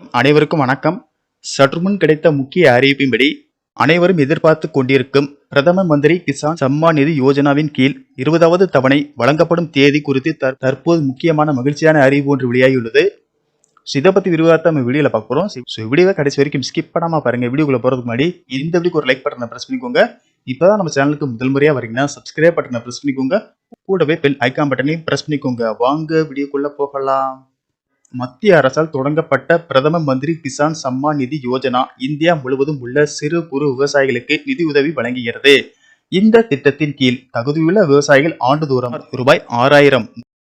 அனைவருக்கும் வணக்கம். சற்றுமுன் கிடைத்த முக்கிய அறிவிப்பின்படி அனைவரும் எதிர்பார்த்து கொண்டிருக்கும் பிரதம மந்திரி கிசான் சம்மான் நிதி யோஜனாவின் கீழ் இருபதாவது தவணை வழங்கப்படும் தேதி குறித்து தற்- தற்போது முக்கியமான மகிழ்ச்சியான அறிவு ஒன்று வெளியாகியுள்ளது. ஸோ இதை பற்றி விரிவாக நம்ம வீடியோவில் பார்க்க போகிறோம் ஸோ வீடியோவை கடைசி வரைக்கும் ஸ்கிப் பண்ணாமல் பாருங்கள் வீடியோக்குள்ள போகிறதுக்கு முன்னாடி இந்த வீடியோக்கு ஒரு லைக் பட்டனை ப்ரெஸ் பண்ணிக்கோங்க. இப்போ தான் நம்ம சேனலுக்கு முதல் முறையாக வரீங்கன்னா சப்ஸ்கிரைப் பட்டனை ப்ரெஸ் பண்ணிக்கோங்க. கூடவே பெல் ஐக்கான் பட்டனையும் ப்ரெஸ் பண்ணிக்கோங்க. வாங்க வீடியோக்குள்ள போகலாம். மத்திய அரசால் தொடங்கப்பட்ட பிரதம மந்திரி கிசான் சம்மான் நிதி யோஜனா இந்தியா முழுவதும் உள்ள சிறு குறு விவசாயிகளுக்கு நிதியுதவி வழங்குகிறது. இந்த திட்டத்தின் கீழ் தகுதியுள்ள விவசாயிகள் ஆண்டுதோறும் ரூபாய் ஆறாயிரம்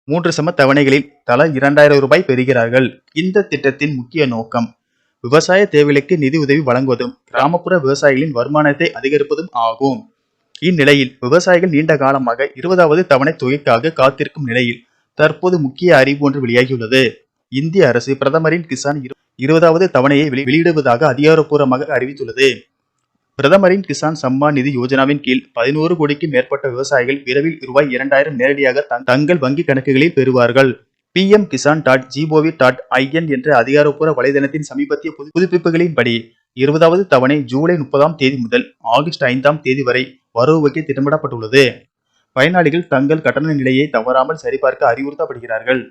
மூன்று சம தவணைகளில் தலா இரண்டாயிரம் ரூபாய் பெறுகிறார்கள். இந்த திட்டத்தின் முக்கிய நோக்கம் விவசாய தேவைகளுக்கு நிதி உதவி வழங்குவதும் கிராமப்புற விவசாயிகளின் வருமானத்தை அதிகரிப்பதும் ஆகும். இந்நிலையில் விவசாயிகள் நீண்ட காலமாக இருபதாவது தவணை தொகைக்காக காத்திருக்கும் நிலையில் தற்போது முக்கிய அறிவு ஒன்று வெளியாகியுள்ளது. இந்திய அரசு பிரதமரின் கிசான் இரு- இருபதாவது தவணையை வெளி- வெளியிடுவதாக அதிகாரப்பூர்வமாக அறிவித்துள்ளது. பிரதமரின் கிசான் சம்மான் நிதி யோஜனாவின் கீழ் பதினோரு கோடிக்கு மேற்பட்ட விவசாயிகள் விரைவில் ரூபாய் இரண்டாயிரம் நேரடியாக தங்கள் வங்கி கணக்குகளில் பெறுவார்கள். PM Kisan dot G O V dot I N என்ற அதிகாரப்பூர்வ வலைதளத்தின் சமீபத்திய புது- புதுப்பிப்புகளின்படி இருபதாவது தவணை ஜூலை முப்பதாம் தேதி முதல் ஆகஸ்ட் ஐந்தாம் தேதி வரை வரவு வைக்க திட்டமிடப்பட்டுள்ளது. பயனாளிகள் தங்கள் கட்டண நிலையை தவறாமல் சரிபார்க்க அறிவுறுத்தப்படுகிறார்கள்.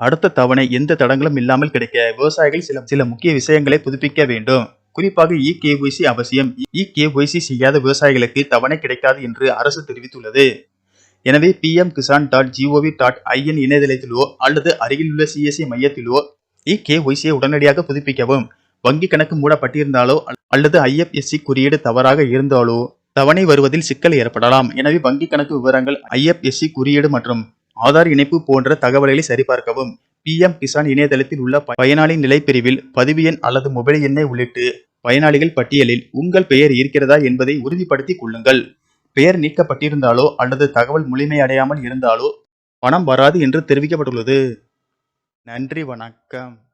அடுத்த தவணை எந்த தடங்களும் இல்லாமல் கிடைக்க விவசாயிகள் சில சில முக்கிய விஷயங்களை புதுப்பிக்க வேண்டும். குறிப்பாக இ கேஒய்சி அவசியம். இ கேஒய்சி செய்யாத விவசாயிகளுக்கு தவணை கிடைக்காது என்று அரசு தெரிவித்துள்ளது. எனவே PM Kisan dot G O V dot I N இணையதளத்திலோ அல்லது அருகிலுள்ள சிஎஸ்சி மையத்திலோ இ கேஒய்சியை உடனடியாக புதுப்பிக்கவும். வங்கி கணக்கு மூடப்பட்டிருந்தாலோ அல்லது ஐஎஃப்எஸ்சி குறியீடு தவறாக இருந்தாலோ தவணை வருவதில் சிக்கல் ஏற்படலாம். எனவே வங்கி கணக்கு விவரங்கள் ஐஎஃப்எஸ்சி குறியீடு மற்றும் ஆதார் இணைப்பு போன்ற தகவல்களை சரிபார்க்கவும். பிஎம் கிசான் இணையதளத்தில் உள்ள ப- நிலைப்பிரிவில் பதிவு எண் அல்லது மொபைல் எண்ணை உள்ளிட்டு பயனாளிகள் பட்டியலில் உங்கள் பெயர் இருக்கிறதா என்பதை உறுதிப்படுத்திக் கொள்ளுங்கள். பெயர் நீக்கப்பட்டிருந்தாலோ அல்லது தகவல் முழுமையடையாமல் இருந்தாலோ பணம் வராது என்று தெரிவிக்கப்பட்டுள்ளது. நன்றி வணக்கம்.